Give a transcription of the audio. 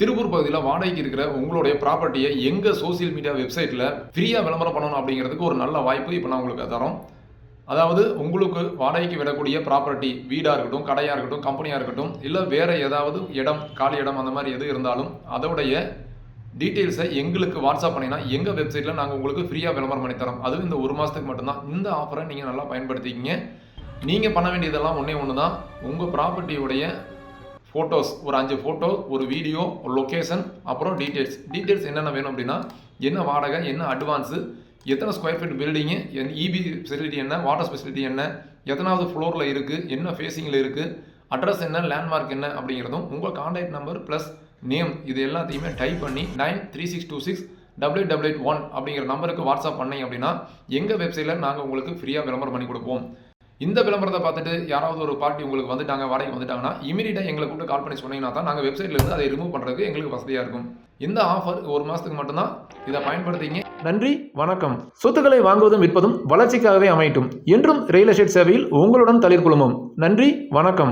திருப்பூர் பகுதியில் வாடகைக்கு இருக்கிற உங்களுடைய ப்ராப்பர்ட்டியை எங்கள் சோஷியல் மீடியா வெப்சைட்டில் ஃப்ரீயாக விளம்பரம் பண்ணணும் அப்படிங்கிறதுக்கு ஒரு நல்ல வாய்ப்பு இப்போ நான் உங்களுக்கு தரோம். அதாவது உங்களுக்கு வாடகைக்கு விடக்கூடிய ப்ராப்பர்ட்டி வீடாக இருக்கட்டும் கடையாக இருக்கட்டும் கம்பெனியாக இருக்கட்டும் இல்லை வேறு ஏதாவது இடம் காலி இடம் அந்த மாதிரி எது இருந்தாலும் அதோடைய டீட்டெயில்ஸை எங்களுக்கு வாட்ஸ்அப் பண்ணினா எங்கள் வெப்சைட்டில் நாங்கள் உங்களுக்கு ஃப்ரீயாக விளம்பரம் பண்ணி தரோம். அதுவும் இந்த ஒரு மாதத்துக்கு மட்டும்தான். இந்த ஆஃபரை நீங்கள் நல்லா பயன்படுத்திக்கிங்க. நீங்கள் பண்ண வேண்டியதெல்லாம் ஒன்றே ஒன்று தான் உங்கள் ப்ராப்பர்ட்டியுடைய ஃபோட்டோஸ் ஒரு அஞ்சு ஃபோட்டோ ஒரு வீடியோ ஒரு லொக்கேஷன் அப்புறம் டீட்டெயில்ஸ் டீட்டெயில்ஸ் என்னென்ன வேணும் அப்படின்னா என்ன வாடகை என்ன அட்வான்ஸு எத்தனை ஸ்கொயர் ஃபீட் பில்டிங்கு என் இபி ஃபெசிலிட்டி என்ன வாட்டர் ஃபெசிலிட்டி என்ன எத்தனாவது ஃப்ளோரில் இருக்குது என்ன ஃபேஸிங்கில் இருக்குது அட்ரஸ் என்ன லேண்ட்மார்க் என்ன அப்படிங்கிறதும் உங்கள் காண்டாக்ட் நம்பர் ப்ளஸ் நேம் இது எல்லாத்தையுமே டைப் பண்ணி nine three six two six W double eight one அப்படிங்கிற நம்பருக்கு வாட்ஸ்அப் பண்ணிங்க அப்படின்னா எங்கள் வெப்சைட்டில் நாங்கள் உங்களுக்கு ஃப்ரீயாக விளம்பரம் பண்ணி கொடுப்போம். இந்த விளம்பரத்தை பார்த்துட்டு யாராவது ஒரு பார்ட்டி உங்களுக்கு வந்துட்டாங்க வாடகை வந்துட்டாங்கன்னா இமீடியட்டாக எங்களை கூப்பிட்டு கால் பண்ணி சொன்னீங்கன்னா தான் நாங்கள் வெப்சைட்லேருந்து அதை ரிமூவ் பண்ணுறதுக்கு எங்களுக்கு வசதியாக இருக்கும். இந்த ஆஃபர் ஒரு மாதத்துக்கு மட்டும்தான் இதை பயன்படுத்திங்க. நன்றி வணக்கம். சொத்துக்களை வாங்குவதும் விற்பதும் வளர்ச்சிக்காகவே அமையட்டும். என்றும் ரியல் எஸ்டேட் சேவையில் உங்களுடன் தளிர் குழுமம். நன்றி வணக்கம்.